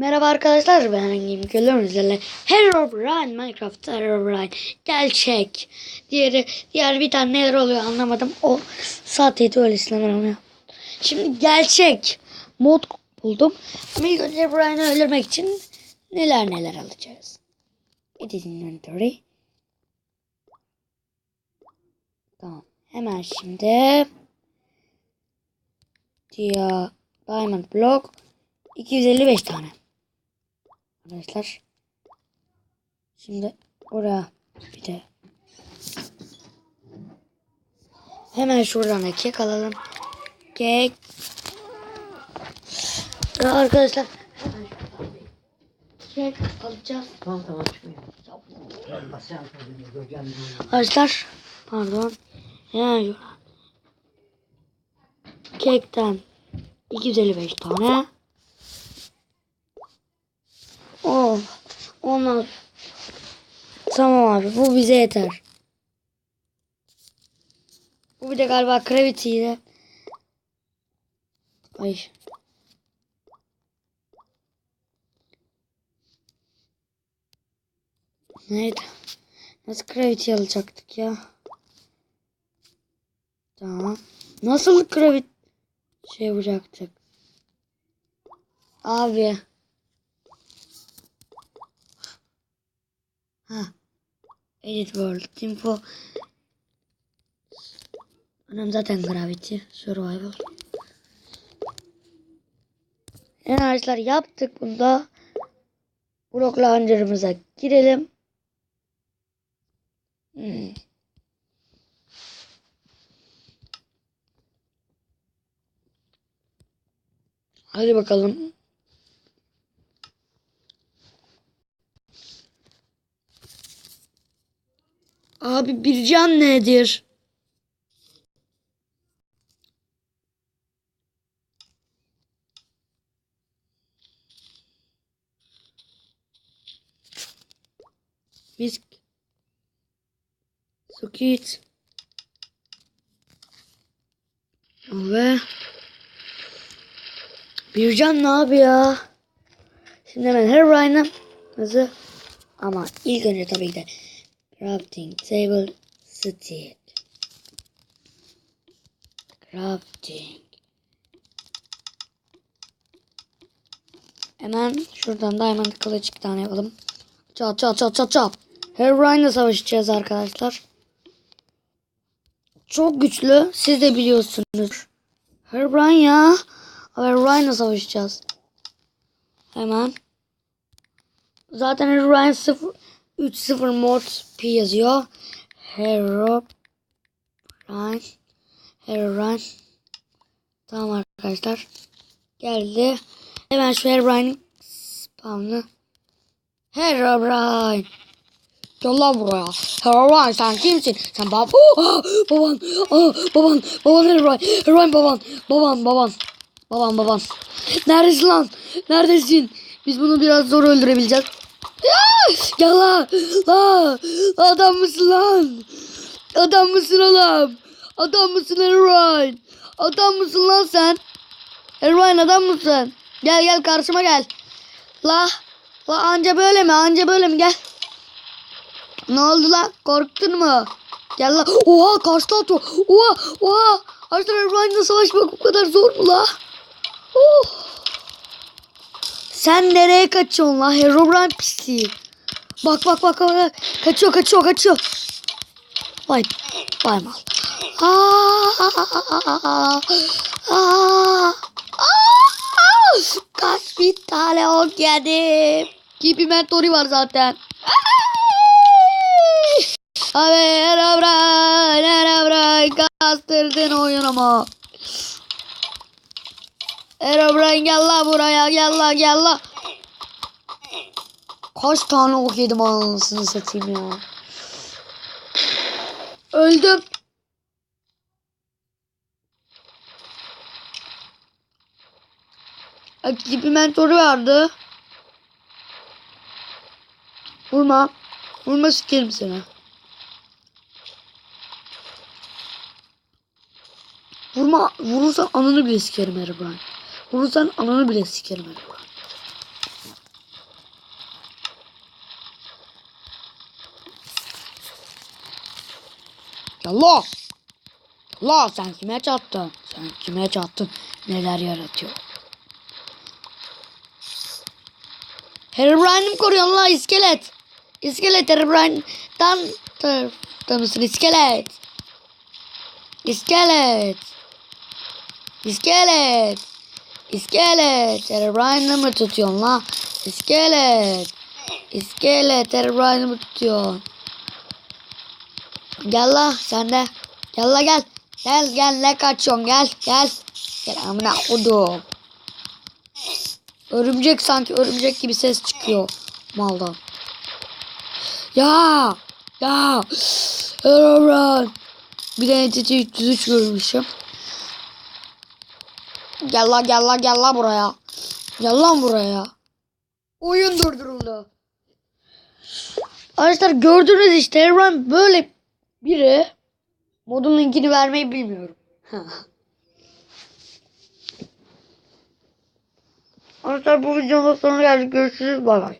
Merhaba arkadaşlar ben Engin Görüyorum üzerine Herobrine Minecraft Herobrine gerçek diğeri diğer bir tane neler oluyor anlamadım. O sahteydi öylesine ben onu şimdi gerçek mod buldum. Ama ilk önce Herobrine'i öldürmek için neler neler alacağız. Edit inventory. Tamam hemen şimdi Dia Diamond Block. 255 tane Arkadaşlar. Şimdi oraya bir de hemen şuradan da kek alalım. Kek. Arkadaşlar kek alacağız. Tamam tamam göreceğim. Arkadaşlar pardon. Şuradan. Kekten 255 tane. Oh. Ondan Tamam abi bu bize yeter. Bu bir de galiba Gravity'ydi. Ay. Neydi? Nasıl Gravity alacaktık ya? Tamam. Nasıl Gravity şey yapacaktık? Abi. Ha. Edit World. Info. Önem zaten Gravity. Survival. Yani arkadaşlar yaptık bunda. Block Launcher'ımıza girelim. Hmm. Hadi bakalım. Abi bir can nedir? Misk. Sokit. Ve Bircan ne abi ya? Şimdi hemen Herobrine'ı ama ilk önce tabii ki de Crafting table stick. Crafting. Hemen şuradan diamond kılıç iki tane yapalım. Çat çat çat çat çat. Herobrine'la savaşacağız arkadaşlar. Çok güçlü. Siz de biliyorsunuz. Herobrine ya. Herobrine'la savaşacağız. Hemen. Zaten Herobrine 0 3-0 mod P yazıyor. Hero Run Hero Run Tamam arkadaşlar. Geldi. Hemen şu Herobrine spamlı. Herobrine. Gel lan buraya. Herobrine sen kimsin? Sen bab oh, baban. Oh, baban. Baban Herobrine. Herobrine baban. Baban baban. Baban baban. Neredesin lan? Neredesin? Biz bunu biraz zor öldürebileceğiz. Gel la. Adam mısın lan? Adam mısın oğlum? Adam mısın Erwin? Adam mısın lan sen? Erwin adam mısın? Gel gel karşıma gel. La. La anca böyle mi? Anca böyle mi? Gel. Ne oldu lan? Korktun mu? Gel la. Oha karşıda atıyor. Oha. Oha. Arkadaşlar Erwin'le savaşmak bu kadar zor mu la? Oh. Sen nereye kaçıyorsun la? Herobrine pisliği. Bak bak bak bak. Kaçıyor kaçıyor kaçıyor. Vay vay mal. Kaç bir tane ok yedim. Keep inventory var zaten. Abi Herobrine Herobrine kastırdın oyunumu. Herobrine gel la buraya gel la gel la. Kaç tane ok yedim anasını satayım ya. Öldüm. Aktif mentoru vardı. Vurma. Vurma sikerim seni. Vurma. Vurursan ananı bile sikerim Herobrine. Vurursan ananı bile sikerim ben. Allah! Allah sen kime çattın? Sen kime çattın? Neler yaratıyor? Herobrine'i mi la iskelet? İskelet Herobrine'dan tarafta mısın iskelet? İskelet! İskelet! İskelet. Herobrine'ı mı tutuyorsun la? İskelet. İskelet Herobrine'ı mı tutuyorsun? Gel la sen de. Gel la gel. Gel gel ne kaçıyorsun gel gel. Gel amına kodum. Örümcek sanki örümcek gibi ses çıkıyor maldan. Ya ya Herobrine. Bir de NTT 303 görmüşüm. Gel la gel la gel la buraya. Gel lan buraya. Oyun durduruldu. Arkadaşlar gördünüz işte Herobrine böyle biri. Modun linkini vermeyi bilmiyorum. Arkadaşlar bu videonun sonuna geldik. Görüşürüz. Bay bay.